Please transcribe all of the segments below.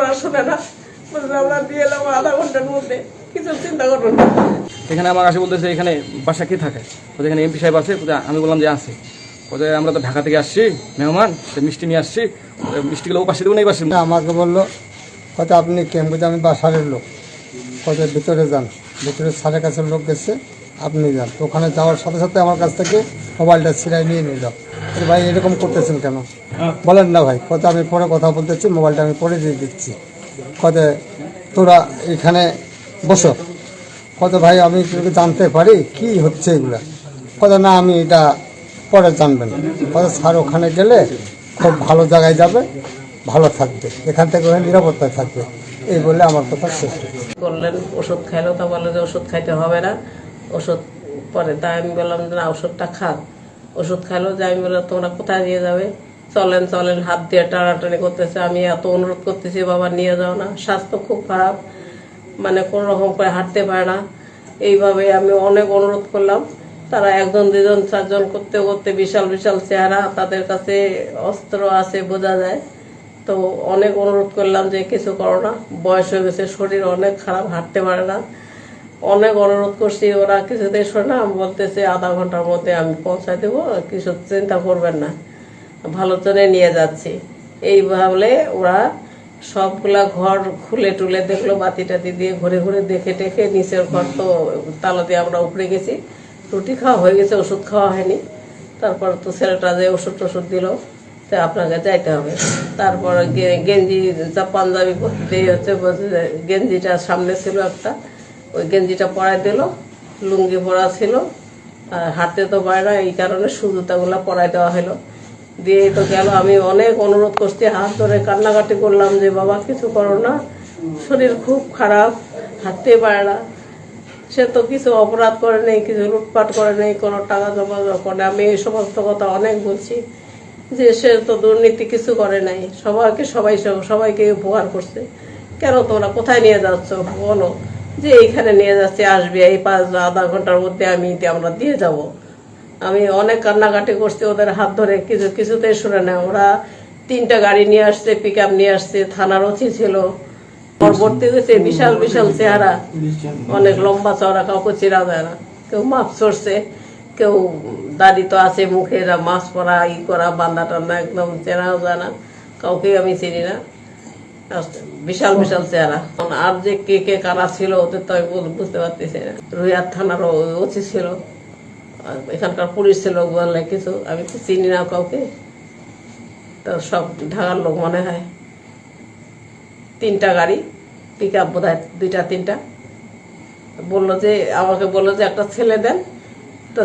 ওরা শোনে না। আমরা দিয়ে এলাম আধা ঘণ্টার মধ্যে। কিছু চিন্তা করবেন না। এখানে আমার আসে বলতেছে এখানে বাসা কে থাকে? এখানে এমপি সাহেব আছে। আমি বললাম যে আছে। বলছে আমরা তো ঢাকা থেকে আসছি মেহমান মিষ্টি নিয়ে আসছি। মিষ্টিগুলো ও পাশে দেবো না এই পাশে? না, আমাকে বলল হয়তো আপনি কেম বলছে আমি বাসারের লোক। হয়তো ভিতরে যান। ভিতরে স্যারের কাছে লোক গেছে। আপনি যান। ওখানে যাওয়ার সাথে সাথে আমার কাছ থেকে মোবাইলটা ছিঁড়াই নিয়ে নিল। ভাই, এরকম করতেছেন কেন? বলেন না ভাই, কত আমি পরে কথা বলতেছি মোবাইলটা আমি পরে দিয়ে দিচ্ছি। কত, তোরা এখানে বসো। কত ভাই, আমি জানতে পারি? কি হচ্ছে এগুলা? কত, না, আমি এটা পরে জানবেন কত, স্যার ওখানে গেলে খুব ভালো জায়গায় যাবে, ভালো থাকবে। এখান থেকে ওখানে নিরাপত্তায় থাকবে। এই বলে আমার কথা শেষ। করলেন, ওষুধ খাইলো, তা বলল যে ওষুধ খাইতে হবে না। ওষুধ পরে তাই আমি বললাম, না, ওষুধটা খান ওষুধ খাইলো, যে আমি বললাম, তোমরা কোথায় নিয়ে যাবে? চলেন চলেন। হাত দিয়ে টানাটানি করতেছে, আমি এত অনুরোধ করতেছি, বাবা, নিয়ে যাও না। স্বাস্থ্য খুব খারাপ মানে কোনো রকম করে হাঁটতে পারে না। এইভাবে আমি অনেক অনুরোধ করলাম। তারা একজন, দুজন, চারজন করতে করতে বিশাল বিশাল চেহারা, তাদের কাছে অস্ত্র আছে বোঝা যায়। তো অনেক অনুরোধ করলাম যে, কিছু করো না। বয়স হয়ে গেছে, শরীর অনেক খারাপ, হাঁটতে পারে না। অনেক অনুরোধ করছি, ওরা কিছুতেই শোনে আমি বলতেছে, আধা ঘণ্টার মধ্যে আমি পৌঁছায় দেবো, কিছু চিন্তা করবেন না। ভালো জনে নিয়ে যাচ্ছি। এই ভাবলে ওরা সবগুলা ঘর খুলে টুলে দেখল, বাতি টাতি দিয়ে ঘুরে ঘুরে দেখে টেখে নিচের ঘর তো তালা দিয়ে আমরা উপরে গেছি। রুটি খাওয়া হয়ে গেছে, ওষুধ খাওয়া হয়নি। তারপর তো ছেলেটা যে ওষুধ টষুধ দিল, তো আপনাকে যাইতে হবে। তারপর গেঞ্জি পাঞ্জাবি পরতে হচ্ছে গেঞ্জিটা সামনে ছিল একটা। ওই গেঞ্জিটা পরাই দিল, লুঙ্গি পরা ছিল, আর হাঁটতে তো না এই কারণে সুজুতাগুলো পরাই দেওয়া হলো। দিয়ে তো গেল, আমি অনেক অনুরোধ করছি, হাত ধরে কান্নাকাটি করলাম যে, বাবা, কিছু করো না, শরীর খুব খারাপ হাঁটতে পারে না সে তো কিছু অপরাধ করে নেই, কিছু লুটপাট করে নেই, কোনো টাকা জমা করে আমি এই সমস্ত কথা অনেক বলছি যে, সে তো দুর্নীতি কিছু করে নাই, সবাইকে সবাই সবাইকে উপকার করছে। কেন তোমরা কোথায় নিয়ে যাচ্ছ? বলো। যে এইখানে নিয়ে যাচ্ছে, আসবে এই পাঁচ আধা ঘণ্টার মধ্যে আমি আমরা দিয়ে যাব। আমি অনেক কান্নাকাটি করছি ওদের হাত ধরে, কিছু কিছুতেই শুনে না। ওরা তিনটা গাড়ি নিয়ে আসছে পিক নিয়ে আসছে, থানার ওসি ছিল। পরবর্তী হয়েছে বিশাল বিশাল চেহারা। অনেক লম্বা চওড়া, কাউকে চেনা যায় না। কেউ মাপ চড়ছে কেউ দাড়ি তো আছে মুখে মাছ পরা, ই করা, বান্দা টান্দা, একদম চেনাও যায় না। কাউকে আমি চিনি না। বিশাল বিশাল চেহারা। আর যে কে কে কারা ছিল, ওদের তো আমি বুঝতে পারতেছি না। রুইয়ার থানার ওসি ছিল এখানকার পুলিশ ছিল বললে কিছু। আমি তো চিনি না কাউকে। তো সব ঢাকার লোক মনে হয়। তিনটা গাড়ি পিক আপ বোধ হয় দুইটা, তিনটা। বলল যে, আমাকে বলল যে, একটা ছেলে দেন। তো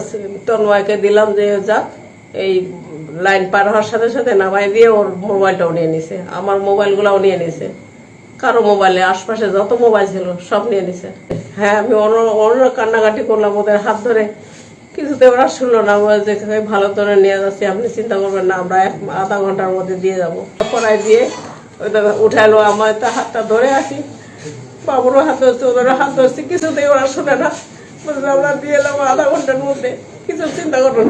তন্ময়কে দিলাম যে, যাক, এই লাইন পার হওয়ার সাথে সাথে নামাই দিয়ে ওর মোবাইলটাও নিয়ে নিছে। আমার মোবাইলগুলোও নিয়ে নিছে। কারও মোবাইলে, আশপাশে যত মোবাইল ছিল, সব নিয়ে নিছে। হ্যাঁ আমি অন্য কান্নাকাটি করলাম ওদের হাত ধরে। কিছুতে ওরা শুনলো না, বলে যে ভালো করে নিয়ে যাচ্ছি, আপনি চিন্তা করবেন না, আমরা এক, আধা ঘণ্টার মধ্যে দিয়ে যাব। পড়ায় দিয়ে ওইটা উঠাইলো আমার তো হাতটা ধরে আসি বাবুরও হাত ধরছে, ওদেরও হাত ধরছি, কিছুতেই ওরা শুনে না। আমরা দিয়ে এলাম আধা ঘণ্টার মধ্যে, কিছু চিন্তা করবেন